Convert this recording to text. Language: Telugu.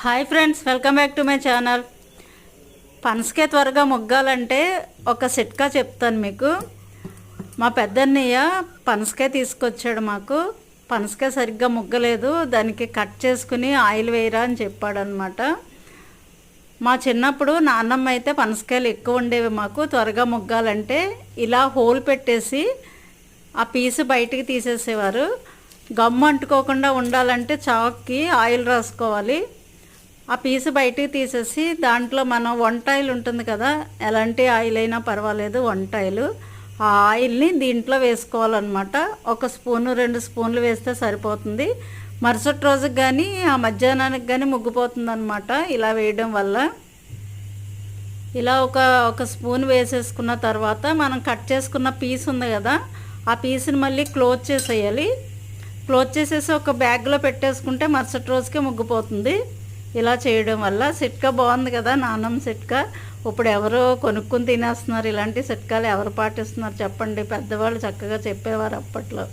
Hi friends welcome back to my channel. పనసకే త్వరగా మొగ్గాలంటే ఒక సిట్కా చెప్తాను మీకు. మా పెద్దన్నయ్య పనసకాయ తీసుకొచ్చాడు మాకు. పనసకాయ సరిగ్గా ముగ్గలేదు దానికి కట్ చేసుకుని ఆయిల్ వేయరా అని చెప్పాడనమాట మా చిన్నప్పుడు నాన్నమ్మ అయితే పనసకాయలు ఎక్కువ ఉండేవి మాకు. త్వరగా ముగ్గాలంటే ఇలా హోల్ పెట్టేసి ఆ పీసు బయటికి తీసేసేవారు. గమ్ము అంటుకోకుండా ఉండాలంటే చాక్కి ఆయిల్ రాసుకోవాలి. ఆ పీసు బయటికి తీసేసి దాంట్లో మనం వంటాయిల్ ఉంటుంది కదా ఎలాంటి ఆయిల్ అయినా పర్వాలేదు వంటాయిలు ఆ ఆయిల్ని దీంట్లో వేసుకోవాలన్నమాట. ఒక స్పూను రెండు స్పూన్లు వేస్తే సరిపోతుంది. మరుసటి రోజుకి కానీ ఆ మధ్యాహ్నానికి కానీ ముగ్గిపోతుంది అనమాట ఇలా వేయడం వల్ల. ఇలా ఒక ఒక స్పూన్ వేసేసుకున్న తర్వాత మనం కట్ చేసుకున్న పీస్ ఉంది కదా ఆ పీస్ని మళ్ళీ క్లోజ్ చేసేయాలి. క్లోజ్ చేసేసి ఒక బ్యాగ్లో పెట్టేసుకుంటే మరుసటి రోజుకే ముగ్గిపోతుంది. ఇలా చేయడం వల్ల సిట్కా బాగుంది కదా నానమ్మ సిట్కా. ఇప్పుడు ఎవరో కొనుక్కుని తినేస్తున్నారు ఇలాంటి సిట్కాలు ఎవరు పాటిస్తున్నారు చెప్పండి. పెద్దవాళ్ళు చక్కగా చెప్పేవారు అప్పట్లో.